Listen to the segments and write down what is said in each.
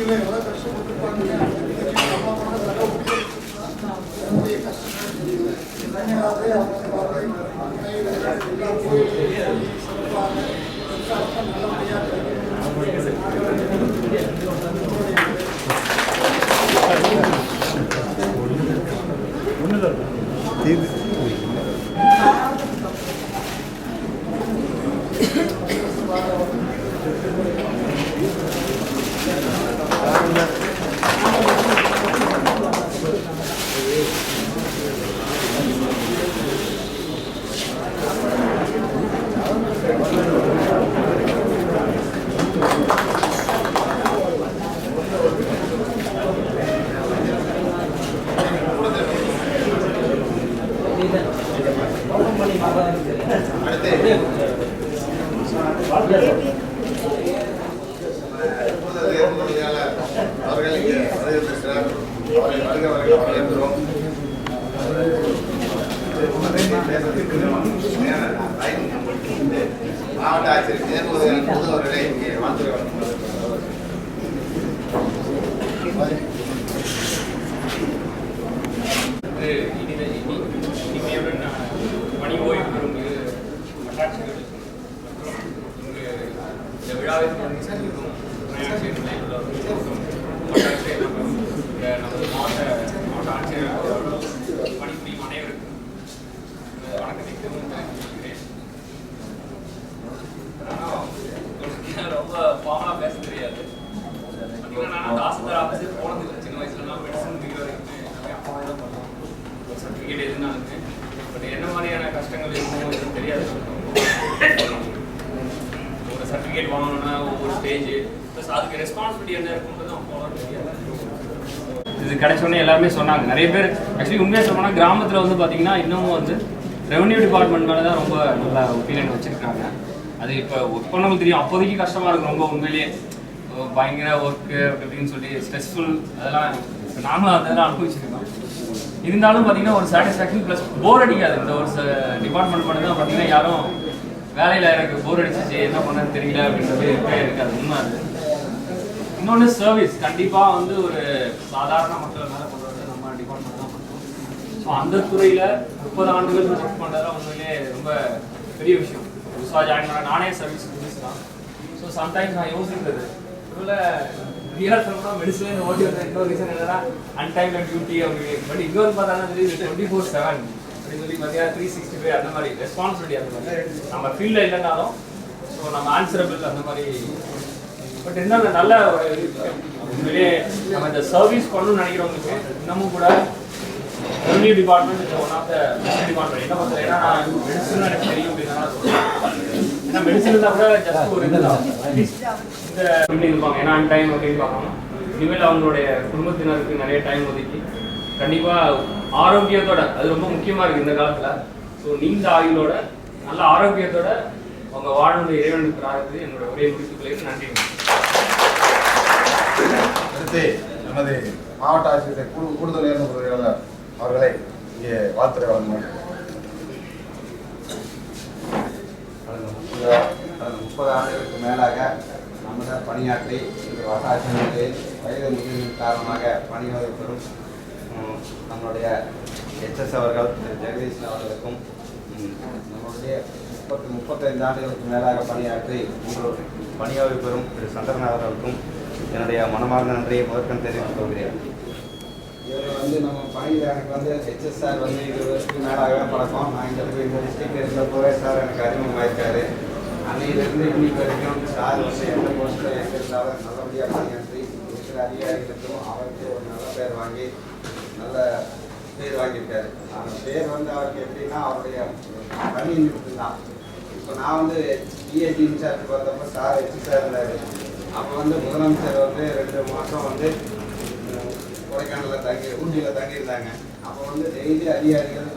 ಧನ್ಯವಾದ மாவட்ட ஆட்சியர் தேர்வு அவர்களை இங்கே வாழ்த்துறை வந்து இனிமே இனி- இனிமையுடன் நான் பணி ஓய்வு பெறும் இரு வட்டாட்சியர்களுக்கும் மற்றும் இங்கு இந்த விழாவிற்கு வந்து சென்றிருக்கும் துணையாட்சியர் நிலையில் உள்ளவர்களுக்கும் வட்டாட்சியர் மற்றும் இந்த நமது மாவட்ட மாவட்ட ஆட்சியர் அவர்கள் பணிபுரியும் அனைவருக்கும் இந்த வணக்கத்தை திரும்ப தெரிவிக்கிறேன் ஆனா, உங்களுக்கு ரொம்ப ஃபார்மலாக பேச தெரியாது பார்த்தீங்கன்னா நான் தாசில்தார் ஆஃபீஸே போனது இல்லை சின்ன வயசுல நான் மெடிசன் டிகிரி வரைக்குமே எல்லாமே அப்பாவே தான் பண்ணுவோம் ஒரு சர்டிஃபிகேட் எதுனாலுமே பட் என்ன மாதிரியான கஷ்டங்கள் இருக்குமோ எதுவும் தெரியாது ஒரு சர்டிஃபிகேட் வாங்கணும்னா ஒவ்வொரு ஸ்டேஜ் ப்ளஸ் அதுக்கு ரெஸ்பான்சிபிலிட்டி என்ன இருக்குன்றது இது கிடைச்ச உடனே எல்லாருமே சொன்னாங்க. நிறைய பேர் ஆக்சுவலி உண்மையாக சொல்லணும்னா கிராமத்தில் வந்து பார்த்தீங்கன்னா இன்னமும் வந்து ரெவன்யூ டிபார்ட்மெண்ட் மேலே தான் ரொம்ப நல்ல ஒப்பீனியன் வச்சுருக்காங்க. அது இப்போ ஒர்க் பண்ணவங்களுக்கு தெரியும். அப்போதைக்கு கஷ்டமாக இருக்கும் ரொம்ப உண்மையிலேயே பயங்கர ஒர்க்கு அப்படி இப்படின்னு சொல்லி ஸ்ட்ரெஸ்ஃபுல் அதெல்லாம் இப்ப நாங்களும் அதெல்லாம் அனுபவிச்சிருக்கோம். இருந்தாலும் பார்த்தீங்கன்னா ஒரு சாட்டிஸ்ஃபேக்ஷன் ப்ளஸ் போர் அடிக்காது. இந்த ஒரு டிபார்ட்மெண்ட் மட்டும் தான் பார்த்தீங்கன்னா யாரும் வேலையில் எனக்கு போர் அடிச்சிச்சு என்ன பண்ணன்னு தெரியல அப்படின்றது இருக்காது. உண்மை அது. இன்னொன்று சர்வீஸ் கண்டிப்பாக வந்து ஒரு சாதாரண மக்கள் மேலே கொண்டு வரது நம்ம டிபார்ட்மெண்ட் தான். பண்ணுறோம் ஸோ அந்த துறையில் முப்பது ஆண்டுகள் ஒர்க் பண்ணுறதுலாம் உண்மையிலே ரொம்ப பெரிய விஷயம். புதுசாக ஜாயின் பண்ண நானே சர்வீஸ் பிஸ்னஸ் தான். ஸோ சம்டைம்ஸ் நான் யோசிக்கிறது ஒருவேளை ரியலாக சொல்லணும்னா மெடிசன் ஓட்டி வந்த இன்னொரு ரீசன் என்னன்னா அன்டைம் டியூட்டி அப்படி. பட் இன்னொரு பார்த்தா தெரியுது? டுவெண்ட்டி ஃபோர் செவன் அப்படின்னு சொல்லி பார்த்தீங்கன்னா த்ரீ சிக்ஸ்டி ஃபைவ் அந்த மாதிரி ரெஸ்பான்சிபிலிட்டி அந்த மாதிரி. நம்ம ஃபீல்டில் இல்லைனாலும் ஸோ நம்ம ஆன்சரபிள் அந்த மாதிரி பட் இருந்தாலும் நல்ல ஒரு நம்ம இந்த சர்வீஸ் பண்ணணும்னு நினைக்கிறவங்களுக்கு இன்னமும் கூட revenue department is one of the best department என்ன பண்ணுறது ஏன்னா நான் மெடிசன் எனக்கு தெரியும் அப்படின்னா ஏன்னா மெடிசன் இருந்தால் கூட ஜஸ்ட் ஒரு இதுதான் இந்த எப்படி இருப்பாங்க. ஏன்னா டைம் அப்படின்னு பார்க்கணும் இனிமேல் அவங்களுடைய குடும்பத்தினருக்கு நிறைய டைம் ஒதுக்கி கண்டிப்பாக ஆரோக்கியத்தோட அது ரொம்ப முக்கியமாக இருக்குது இந்த காலத்தில். ஸோ நீண்ட ஆயுளோட நல்ல ஆரோக்கியத்தோட அவங்க வாழணும் இறைவனுக்கு பிரார்த்தது என்னோட ஒரே முடித்துக்களை நன்றி. அடுத்து நமது மாவட்ட ஆட்சியர் கூடு- கூடுதல் நேர்ந்த அவர்களை இங்கே வாழ்த்துறை வழங்குவார் முப்பது ஆண்டுகளுக்கு மேலாக நம்மிடம் பணியாற்றி இந்த வட்டாட்சியர்களில் வயது முதிர்வின் காரணமாக பணியாற்றி பெறும் நம்மளுடைய எச்எஸ் அவர்கள் திரு ஜெகதீஷன் அவர்களுக்கும் நம்மளுடைய முப்பத்தி முப்பத்தைந்து ஆண்டுகளுக்கு மேலாக பணியாற்றி உங்களுக்கு பணியாற்றி பெறும் திரு சந்திரநாத் என்னுடைய மனமார்ந்த நன்றியை முதற்கண் தெரிவித்துக் கொள்கிறேன். இவர் வந்து நம்ம பணியில் எனக்கு வந்து ஹெச்எஸ் சார் வந்து இருபது வருஷத்துக்கு மேலாகவே பழக்கம். நான் இந்த இந்த டிஸ்ட்ரிக்ட் இருந்தப்போவே சார் எனக்கு அறிமுகமாயிருக்காரு. அன்னையிலிருந்து இன்னைக்கு வரைக்கும் சார் வந்து எந்த போஸ்ட்டில் எங்கே இருந்தாலும் நல்லபடியாக பணியாற்றி இருக்கிற அதிகாரிகளுக்கும் அவருக்கு ஒரு நல்ல பேர் வாங்கி நல்ல பேர் வாங்கியிருக்காரு. அந்த பேர் வந்து அவருக்கு எப்படின்னா அவருடைய பணி தான். இப்போ நான் வந்து பிஎஸ்டி இன்சார்ஜ் பார்த்தப்போ சார் ஹெச் சார் இருந்தார். அப்போ வந்து முதலமைச்சர் வந்து ரெண்டு மாதம் வந்து கொடைக்கானலில் தங்கி ஊட்டியில் தங்கியிருந்தாங்க. அப்போ வந்து டெய்லி அதிகாரிகள்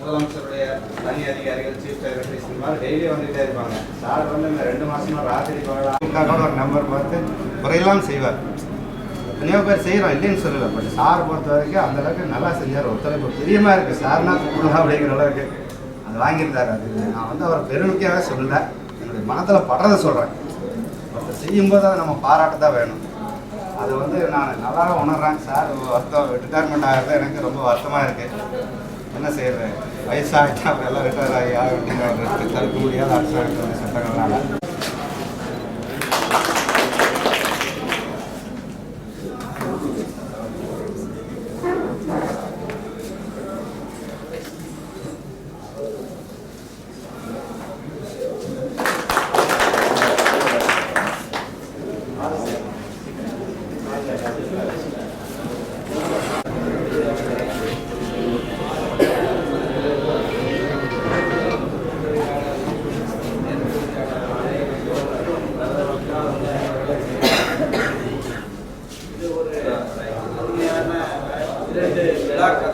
முதலமைச்சருடைய தனி அதிகாரிகள் சீஃப் செக்ரட்டரிஸ் இந்த மாதிரி டெய்லி வந்துகிட்டே இருப்பாங்க. சார் வந்து இந்த ரெண்டு மாதமாக ராத்திரி பகலாக ஒரு நம்பர் பார்த்து குறையெல்லாம் செய்வார். எத்தனையோ பேர் செய்கிறோம் இல்லைன்னு சொல்லலை. பட் சார் பொறுத்த வரைக்கும் அந்தளவுக்கு நல்லா செஞ்சார். ஒத்துழைப்பு பிரியமாக இருக்குது சார்னா கூப்பிடலாம் அப்படிங்கிற அளவுக்கு. அது வாங்கியிருந்தார் அது. நான் வந்து அவர் பெருமைக்காக சொல்லல. என்னுடைய மனத்தில் படுறதை சொல்கிறேன் ஒருத்தர் செய்யும்போது அதை நம்ம பாராட்ட தான் வேணும். அது வந்து நான் நல்லா உணர்றேன். சார் வருத்தம் ரிட்டையர்மெண்ட் ஆகிறது எனக்கு ரொம்ப வருத்தமாக இருக்குது என்ன செய்யறது? வயசாகிட்டா எல்லாம் ரிட்டையர் ஆகி ஆக தடுக்க முடியாத அரசாங்கத்தினுடைய சட்டங்கள்னால.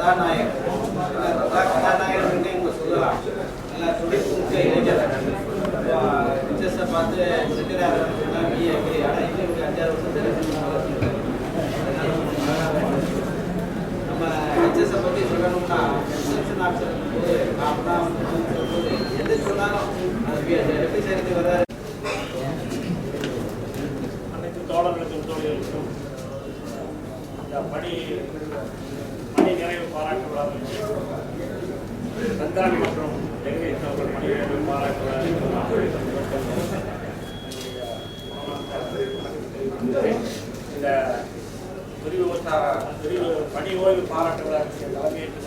கதாநாயகன் பாராட்டு மற்றும் ஜெகதீஷ் அவர்கள் பணி நிறைவு இந்த பணி ஓய்வு பாராட்டுகிற விழாவுக்கு தலைமையேற்று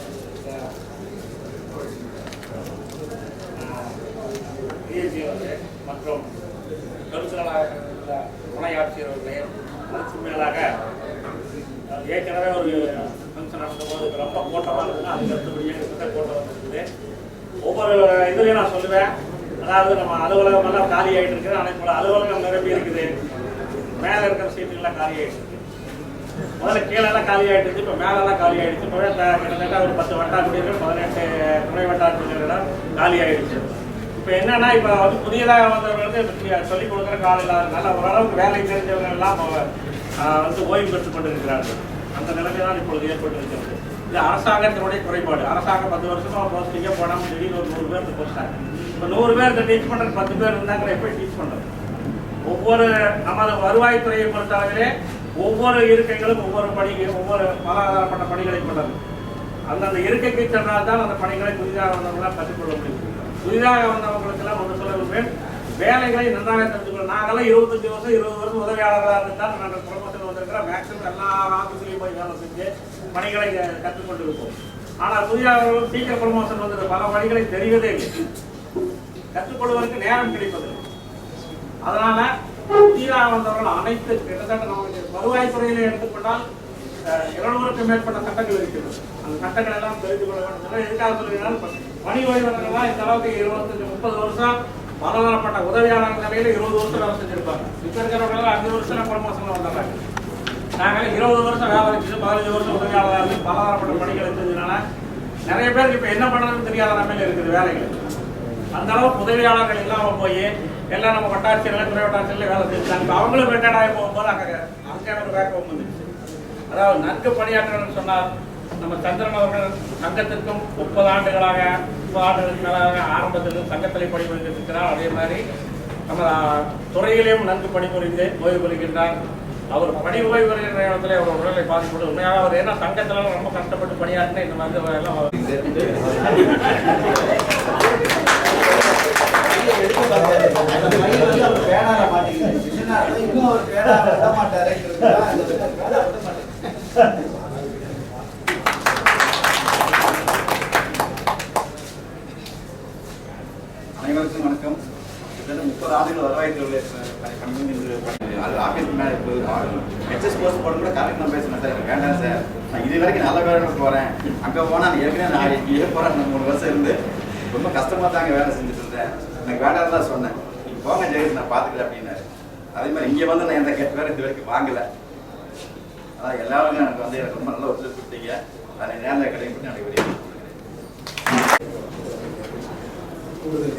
டிஎஸ்சி அவர்கள் மற்றும் கருத்தலாக இருந்த துணை ஆட்சியர் அவர்களே அதுக்கு மேலாக அஹ், ஏற்கனவே ஒரு ஃபங்க்ஷன் நடந்தபோது ரொம்ப கூட்டமாக இருந்ததுன்னா அதுக்கு அடுத்தபடியே கிட்ட கூட்டம் வந்திருக்குது ஒவ்வொரு இதுலையும் நான் சொல்லுவேன். அதாவது நம்ம அலுவலகம் எல்லாம் காலி ஆகிட்டு இருக்குது. அதே அலுவலகம் நிரம்பி இருக்குது? மேலே இருக்கிற சீட்டுகள்லாம் காலி ஆகிட்டு முதல்ல கீழெல்லாம் காலி ஆயிடுச்சு. இப்போ மேலெல்லாம் காலி ஆயிடுச்சு. இப்போ கிட்டத்தட்ட ஒரு பத்து வட்டா குடியிருக்க பதினெட்டு துணை வட்டா குடியிருக்கலாம் காலி ஆயிடுச்சு. இப்போ என்னன்னா இப்போ வந்து புதியதாக வந்தவர்களுக்கு வந்து சொல்லிக் கொடுக்குற கால இல்லாதனால ஓரளவுக்கு வேலை தெரிஞ்சவங்க எல்லாம் வந்து ஓய்வு பெற்றுக் கொண்டிருக்கிறார்கள். அந்த நிலைமை தான் இப்பொழுது ஏற்பட்டிருக்கிறது. இது அரசாங்கத்தினுடைய குறைபாடு. அரசாங்கம் பத்து வருஷமா போஸ்டிங்கே போடாமல் திடீர்னு ஒரு நூறு பேர் போஸ்டாங்க இப்போ நூறு பேர் டீச் பண்ணுறது பத்து பேர் இருந்தாங்க எப்படி டீச் பண்ணுறது ஒவ்வொரு நமது வருவாய்த்துறையை பொறுத்தளவிலே ஒவ்வொரு இருக்கைகளும் ஒவ்வொரு பணிகள் ஒவ்வொரு பலாதாரப்பட்ட பணிகளை கொண்டது. அந்தந்த இருக்கைக்கு சென்றால்தான் அந்த பணிகளை புதிதாக வந்தவங்களாம் கற்றுக்கொள்ள முடியும். புதிதாக வந்தவங்களுக்கெல்லாம் ஒன்று சொல்ல விரும்புகிறேன் வேலைகளை நன்றாக தெரிஞ்சுக்கணும் நாங்களாம் இருபத்தஞ்சு வருஷம் இருபது வருஷம் உதவியாளராக இருந்தால் நாங்கள் குடும்பத்தில் வந்திருக்கிறோம். மேக்ஸிமம் எல்லா ஆஃபீஸ்லையும் போய் வேலை செஞ்சு பணிகளை கற்றுக்கொண்டு இருப்போம் ஆனால் புதிதாக சீக்கிரம் ப்ரொமோஷன் வந்தது பல பணிகளை தெரிவதே இல்லை. கற்றுக்கொள்வதற்கு நேரம் கிடைப்பதில்லை. அதனால புதிதாக வந்தவர்கள் அனைத்து கிட்டத்தட்ட நமக்கு வருவாய்த்துறையில எடுத்துக்கொண்டால் இருநூறுக்கும் மேற்பட்ட சட்டங்கள் இருக்கிறது அந்த சட்டங்கள் எல்லாம் தெரிந்து கொள்ள வேண்டும். எதுக்காக சொல்லுகிறால் பணி ஓய்வர்கள்லாம் இந்த அளவுக்கு இருபத்தஞ்சு முப்பது வருஷம் பலதரப்பட்ட உதவியாளர் நிலையில இருபது வருஷம் வேலை செஞ்சிருப்பாங்க. இப்ப இருக்கிறவங்க அஞ்சு வருஷம் ப்ரமோஷன்ல வந்தாங்க. நாங்கள் இருபது வருஷம் வேலை வச்சு பதினஞ்சு வருஷம் உதவியாளராக இருந்து பலதரப்பட்ட பணிகள் இருந்ததுனால நிறைய பேருக்கு இப்போ என்ன பண்ணுறதுன்னு தெரியாத நிலைமையில இருக்குது வேலைகள். அந்த அளவுக்கு உதவியாளர்கள் இல்லாமல் போய் எல்லாம் நம்ம வட்டாட்சியர்கள் துறை வட்டாட்சியர்கள் வேலை செஞ்சாங்க அவங்களும் ரிட்டையர்ட் ஆகி போகும்போது அங்கே அங்கே ஒரு வேக்கம் வந்துருச்சு. அதாவது நன்கு பணியாற்றணும்னு சொன்னார் நம்ம சந்திரன் அவர்கள் சங்கத்திற்கும் முப்பது ஆண்டுகளாக முப்பது ஆண்டுகளுக்கு மேலாக ஆரம்பத்தில் சங்கத்தில் பணிபுரிந்திருக்கிறார் அதே மாதிரி நம்ம துறையிலேயும் நன்கு பணிபுரிந்து ஓய்வு பெறுகின்றார். அவர் பணி ஓய்வு நேரத்தில் அவர் உடலை பாதிப்பது உண்மையாக அவர் ஏன்னா சங்கத்துல ரொம்ப கஷ்டப்பட்டு பணியாற்றின இந்த மாதிரி எல்லாம் அவர் அந்த பையன் இன்னும் அவர் பேனால விட மாட்டாருங்கிறதுக்காக அந்த பேனால விட மாட்டேங்கிறார். அனைவருக்கும் வணக்கம் கிட்டத்தட்ட முப்பது ஆண்டுகள் வருவாய்த்துறை கம்பெனி என்று அது ஆஃபீஸ் மேலே ஹெச்எஸ் கோர்ஸ் போட கூட கரெக்ட் நான் பேசுனேன் சார். வேண்டாம் சார். நான் இது வரைக்கும் நல்ல வேலை போகிறேன் அங்கே போனால் நான் ஏற்கனவே நான் இங்கே போகிறேன் மூணு வருஷம் இருந்து. ரொம்ப கஷ்டமாக தாங்க வேலை செஞ்சுட்டு இருந்தேன். எனக்கு வேண்டாம் தான் சொன்னேன். நீங்கள் போங்க ஜெயிச்சு நான் பார்த்துக்கிறேன் அப்படின்னாரு. அதே மாதிரி இங்கே வந்து நான் எந்த கெட்ட வேலை இது வரைக்கும் வாங்கலை. அதான் எல்லாருமே எனக்கு வந்து எனக்கு ரொம்ப நல்ல ஒத்துழைப்பு கொடுத்தீங்க. அதை நேரில் கிடைக்கும் நடைபெறுகிறேன் கூடுதல்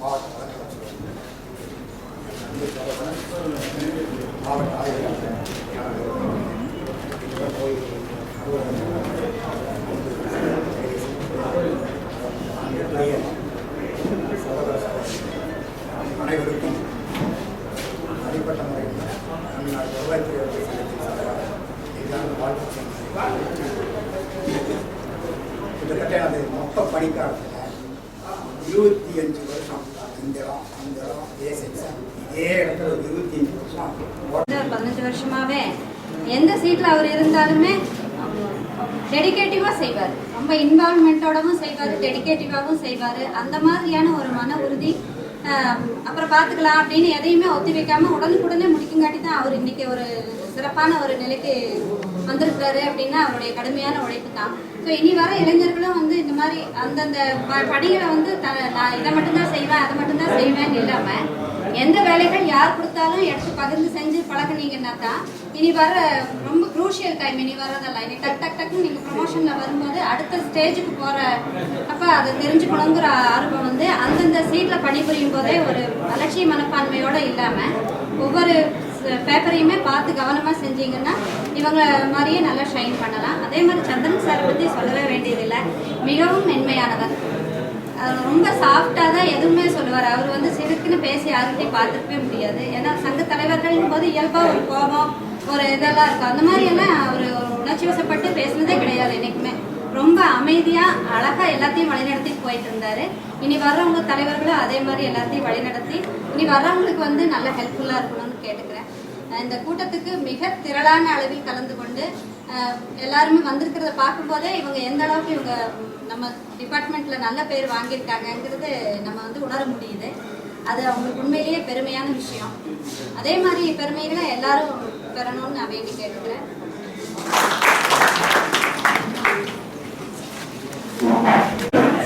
நேரம் மாவட்ட வழக்கறிஞர் மாவட்ட ஆய்வாளர் அனைவருக்கும் தனிப்பட்ட முறையில் தமிழ்நாடு வருவாய்த்துறை சங்கத்தின் சார்பாக எதிரான வாழ்த்து சொல்கிறேன். கிட்டத்தட்ட எனது மொத்த பணிக்காலத்தில் இருபத்தி அஞ்சு வருஷம் இந்த இடம் அந்த இடம் இதே செக்ஷன் இதே இடத்துல ஒரு இருபத்தி அஞ்சு வருஷம் வந்து ஒரு பதினஞ்சு வருஷமாவே எந்த சீட்ல அவர் இருந்தாலுமே டெடிகேட்டிவாக செய்வார் ரொம்ப இன்வால்மெண்ட்டோடவும் செய்வார் டெடிக்கேட்டிவாகவும் செய்வார். அந்த மாதிரியான ஒரு மன உறுதி அப்புறம் பார்த்துக்கலாம் அப்படின்னு எதையுமே ஒத்தி வைக்காம உடனுக்குடனே முடிக்குங்காட்டி தான் அவர் இன்னைக்கு ஒரு சிறப்பான ஒரு நிலைக்கு வந்திருக்கிறாரு அப்படின்னா அவருடைய கடுமையான உழைப்பு தான். ஸோ இனி வர இளைஞர்களும் வந்து இந்த மாதிரி அந்தந்த ப- பணிகளை வந்து த நான் இதை மட்டும்தான் செய்வேன் அதை மட்டும்தான் செய்வேன்னு இல்லாமல் எந்த வேலைகள் யார் கொடுத்தாலும் எடுத்து பகிர்ந்து செஞ்சு பழகுனீங்கன்னா தான் இனி வர ரொம்ப குரூஷியல் டைம் இனி வரதெல்லாம் இனி டக் டக் டக்குன்னு நீங்கள் ப்ரொமோஷனில் வரும்போது அடுத்த ஸ்டேஜுக்கு போகிற அப்போ அதை தெரிஞ்சுக்கணுங்கிற ஆர்வம் வந்து அந்தந்த சீட்டில் பணிபுரியும் போதே ஒரு வளர்ச்சி மனப்பான்மையோடு இல்லாமல் ஒவ்வொரு பேப்பரையுமே பார்த்து கவனமாக செஞ்சீங்கன்னா இவங்க மாதிரியே நல்லா ஷைன் பண்ணலாம். அதே மாதிரி சந்திரன் சாரை பற்றி சொல்லவே வேண்டியதில்லை. மிகவும் மென்மையானவர். ரொம்ப சாஃப்டாக தான் எதுவுமே சொல்லுவார். அவர் வந்து சிறுக்குன்னு பேசி யாருக்கிட்டையும் பார்த்துருக்கவே முடியாது. ஏன்னா சங்க தலைவர்கள் போது இயல்பாக ஒரு கோபம் ஒரு இதெல்லாம் இருக்கும். அந்த மாதிரி எல்லாம் அவர் ஒரு உணர்ச்சி வசப்பட்டு பேசுனதே கிடையாது என்றைக்குமே ரொம்ப அமைதியாக அழகாக எல்லாத்தையும் வழிநடத்திட்டு போயிட்டு இருந்தார். இனி வர்றவங்க தலைவர்களும் அதே மாதிரி எல்லாத்தையும் வழிநடத்தி இனி வர்றவங்களுக்கு வந்து நல்ல ஹெல்ப்ஃபுல்லாக இருக்கணும்னு கேட்டுக்கிறேன். இந்த கூட்டத்துக்கு மிக திரளான அளவில் கலந்து கொண்டு எல்லாருமே வந்திருக்கிறத பார்க்கும்போதே இவங்க எந்த அளவுக்கு இவங்க நம்ம டிபார்ட்மெண்ட்ல நல்ல பேர் வாங்கியிருக்காங்கங்கிறது நம்ம வந்து உணர முடியுது. அது அவங்களுக்கு உண்மையிலேயே பெருமையான விஷயம். அதே மாதிரி பெருமைகளை எல்லாரும் பெறணும்னு நான் வேண்டி கேட்டுக்கிறேன் சார் வாழ்த்துக்கள்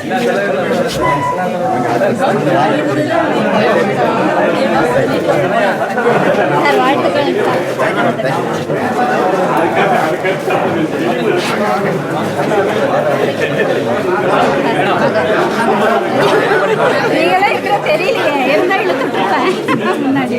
நீங்களே இருக்கிற தெரியலையே. இருந்தா இழுத்துட்டு முன்னாடி.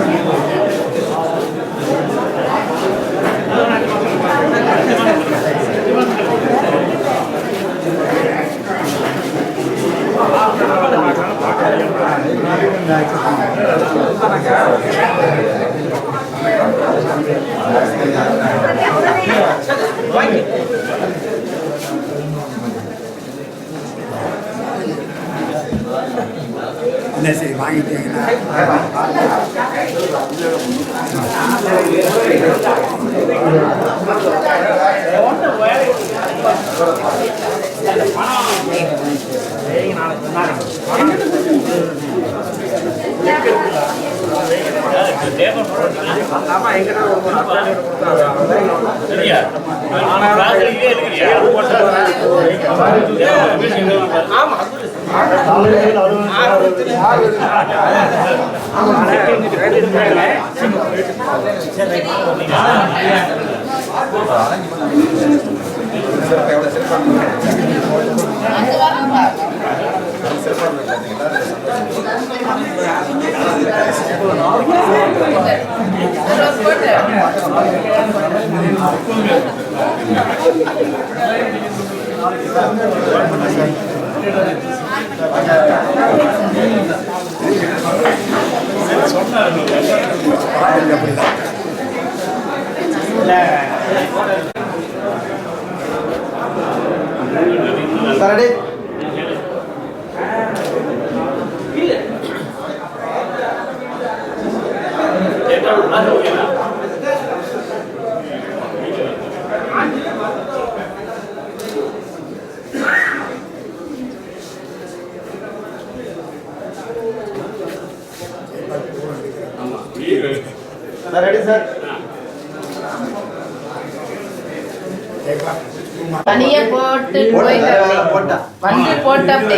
என்ன சரி வாங்கிட்டீங்கன்னா சிறப்பாக எவ்வளோ சிறப்பாக சார் சார் ரெடி சார் தனியா போட்டு போட்டா. வண்டி போட்டு அப்படி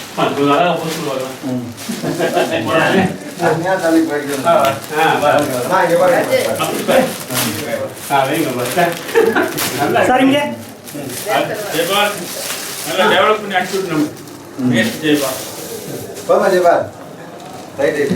ராஜா. வா, சரிங்க நல்லா டெவலப் பண்ணி நம்ம போமா, ரைட், ரைட்.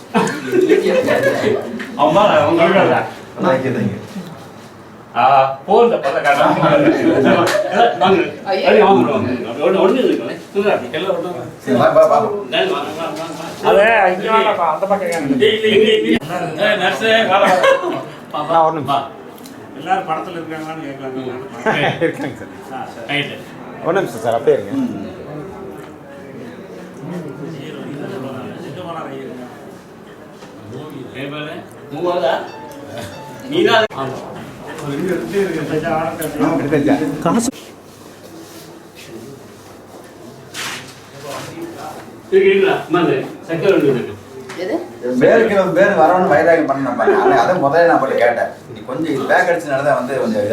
அவன் thank you. ஆ, போந்த பத்த. எல்லாரும் படத்துல இருக்காங்களான்னு கேட்கலாங்க இருக்காங்க சார். ஒரு நிமிஷம் சார் அப்படியே இருங்க எது பேருக்கு பேர் வரணும்னு வைராகியம் பண்ணணும் பாருங்க. அதை முதல்ல நான் போட்டு கேட்டேன். நீ கொஞ்சம் பேக் அடிச்சனால வந்து கொஞ்சம்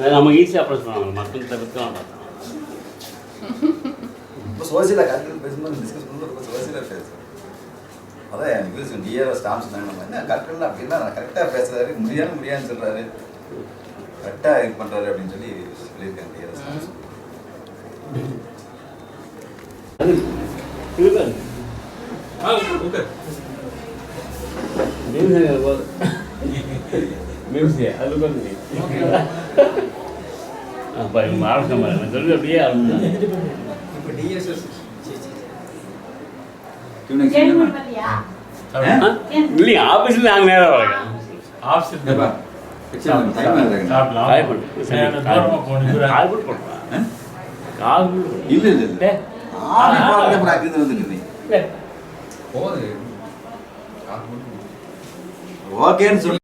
அது நம்ம ஈஸியாக அப்ரோச் பண்ணுவாங்க மக்கள் தவிர்க்கலாம் இப்போ சோசியலாக கரெக்டாக பேசும்போது டிஸ்கஸ் பண்ணும்போது ரொம்ப சோசியலாக பேசுவேன் அதான் எனக்கு டிஏஓ ஸ்டாம்ஸ் நம்ம என்ன கரெக்டாக அப்படின்னா நான் கரெக்டாக பேசுறாரு முடியாது முடியாதுன்னு சொல்றாரு. கரெக்டாக இது பண்ணுறாரு அப்படின்னு சொல்லி சொல்லியிருக்காங்க டிஏஓ ஸ்டாம்ஸ் நான் சொல்லி அப்படியே இப்போ டிஎஸ்எஸ் இல்லையா ஆஃபீஸில் நாங்கள் நேரம் வரேன் ஆஃபீஸில் காய் பண்ணு கால் கூட போடுறேன் கால் இல்ல இல்ல இல்ல டேய். ஆறு போறதுக்கு அப்புறம் அங்கிருந்து வந்துட்டு டேய். ஓகேன்னு சொல்லி.